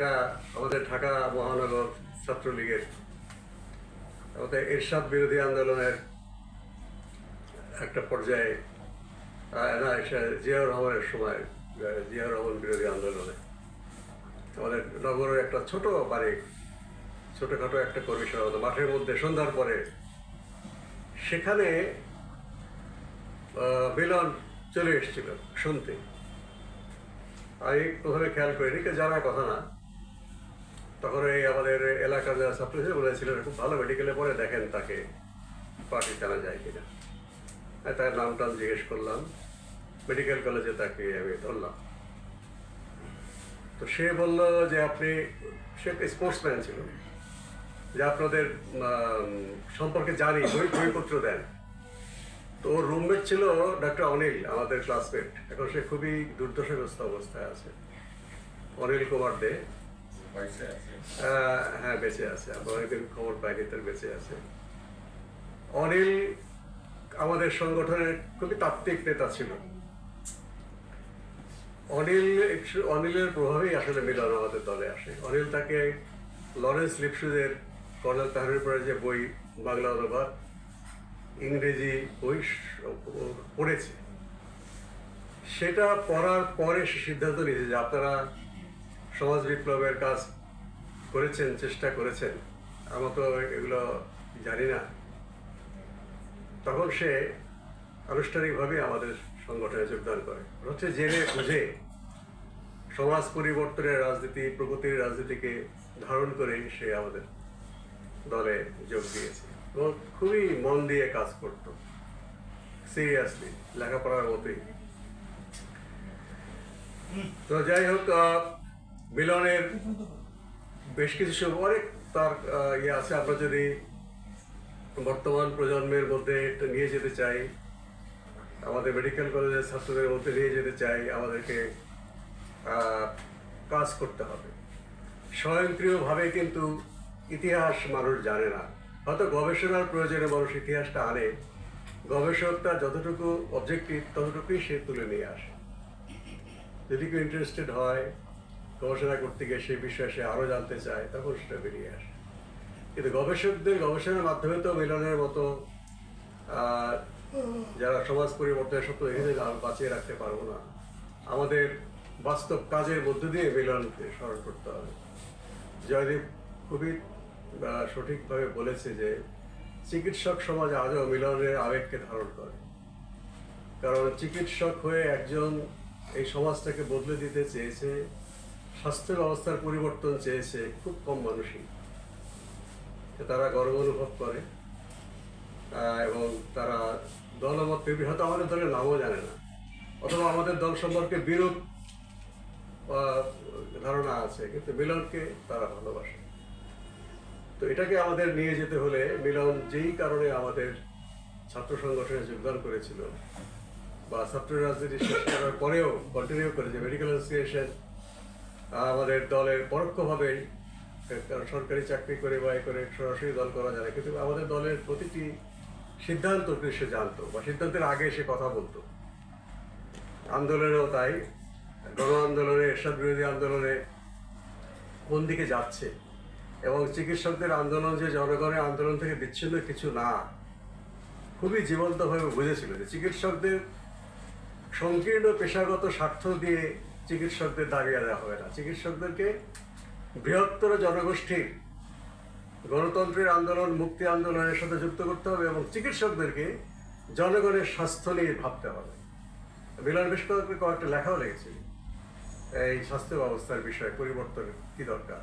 আমাদের ঢাকা মহানগর ছাত্রলীগের আমাদের এরশাদ বিরোধী আন্দোলনের একটা পর্যায়ে না জিয়াউর রহমানের সময় জিয়াউর রহমান বিরোধী আন্দোলনে। আমাদের নগরের একটা ছোট বাড়ি, ছোটোখাটো একটা কর্মী সভা হতো মাঠের মধ্যে সন্ধ্যার পরে সেখানে মিলন চলে এসেছিল, শুনতে। আমি প্রথমে খেয়াল করিনি জানা কথা না। তখন এই আমাদের এলাকার যারা ছিল বলেছিলেন খুব ভালো মেডিকেলে পরে দেখেন তাকে পার্টি টানা যায় কিনা। আমি তার নাম টাম জিজ্ঞেস করলাম মেডিকেল কলেজে তাকে আমি ধরলাম। তো সে বলল যে আপনি, সে স্পোর্টসম্যান ছিল, যে আপনাদের সম্পর্কে জানি, বই, বইপত্র দেন। তো ওর রুমমেট ছিল ডক্টর অনিল, আমাদের ক্লাসমেট এখন সে খুবই দুর্দশাগ্রস্ত অবস্থায় আছে। অনিল কুমার দে। হ্যাঁ বেঁচে আছে। অনেকদিন খবর পাইনি তার বেঁচে আছে। অনিল আমাদের সংগঠনের খুবই তাত্ত্বিক নেতা ছিল। অনিল অনিলের প্রভাবেই আসলে মিলন আমাদের দলে আসে। অনিল তাকে লরেন্স লিপসুদের কর্নেল তাহারের পরে যে বই, বাংলা অনুবাদ, ইংরেজি বই পড়েছে। সেটা পড়ার পরে সে সিদ্ধান্ত নিয়েছে যে আপনারা সমাজ বিপ্লবের কাজ করেছেন, চেষ্টা করেছেন। আমরা তো এগুলো জানি না। তখন সে আনুষ্ঠানিকভাবে আমাদের সংগঠনে যোগদান করে। হচ্ছে জেনে বুঝে সমাজ পরিবর্তনের রাজনীতি, প্রগতির রাজনীতিকে ধারণ করে সে আমাদের দলে যোগ দিয়েছে। এবং খুবই মন দিয়ে কাজ করত। সিরিয়াসলি লেখাপড়ার মতোই। তো যাই হোক মিলনের বেশ কিছু সময় তার ইয়ে আছে। আমরা যদি বর্তমান প্রজন্মের মধ্যে নিয়ে যেতে চাই, আমাদের মেডিকেল কলেজের ছাত্রদের মধ্যে নিয়ে যেতে চাই, আমাদেরকে কাজ করতে হবে। স্বয়ংক্রিয়ভাবে কিন্তু ইতিহাস মানুষ জানে না। হয়তো গবেষণার প্রয়োজনে মানুষ ইতিহাসটা আনে। গবেষকটা যতটুকু অবজেক্টিভ ততটুকুই সে তুলে নিয়ে আসে। যদি কেউ ইন্টারেস্টেড হয় গবেষণা করতে গিয়ে সেই বিষয়ে সে আরও জানতে চায়, তখন সেটা বেরিয়ে আসে। কিন্তু গবেষকদের গবেষণার মাধ্যমে তো মিলনের মতো যারা সমাজ পরিবর্তনের সত্য এখানে বাঁচিয়ে রাখতে পারব না। আমাদের বাস্তব কাজের মধ্য দিয়ে মিলনকে স্মরণ করতে হবে। জয়দীপ খুবই সঠিকভাবে বলেছে যে, চিকিৎসক সমাজ আজও মিলনের আবেগকে ধারণ করে। কারণ চিকিৎসক হয়ে একজন এই সমাজটাকে বদলে দিতে চেয়েছে স্বাস্থ্য ব্যবস্থার পরিবর্তন চেয়েছে খুব কম মানুষই। তারা গর্ব অনুভব করে এবং তারা দলমত তৈরি হয়তো আমাদের দলের নামও জানে না। অথবা আমাদের দল সম্পর্কে বিরূপ ধারণা আছে, কিন্তু মিলনকে তারা ভালোবাসে। তো এটাকে আমাদের নিয়ে যেতে হলে মিলন যেই কারণে আমাদের ছাত্র সংগঠনে যোগদান করেছিল, বা ছাত্র রাজনীতি শেষ করার পরেও কন্টিনিউ করেছে মেডিকেল অ্যাসোসিয়েশন আমাদের দলের পরোক্ষভাবে সরকারি চাকরি করে বা করে সরাসরি দল করা যায় কিন্তু আমাদের দলের প্রতিটি সিদ্ধান্তকে সে জানতো বা সিদ্ধান্তের আগে সে কথা বলতো। আন্দোলনেও তাই। গণ আন্দোলনে, এরশাদ বিরোধী আন্দোলনে কোন দিকে যাচ্ছে এবং চিকিৎসকদের আন্দোলন যে জনগণের আন্দোলন থেকে বিচ্ছিন্ন কিছু না, খুবই জীবন্তভাবে বুঝেছিল যে চিকিৎসকদের সংকীর্ণ পেশাগত স্বার্থ দিয়ে চিকিৎসকদের দাঁড়িয়ে দেওয়া হবে না। চিকিৎসকদেরকে বৃহত্তর জনগোষ্ঠীর গণতন্ত্রের আন্দোলন, মুক্তি আন্দোলনের সাথে যুক্ত করতে হবে এবং চিকিৎসকদেরকে জনগণের স্বাস্থ্য নিয়ে ভাবতে হবে। মিলন বেশ কয়েকটা কয়েকটা লেখাও লেগেছে এই স্বাস্থ্য ব্যবস্থার বিষয়ে পরিবর্তন কি দরকার?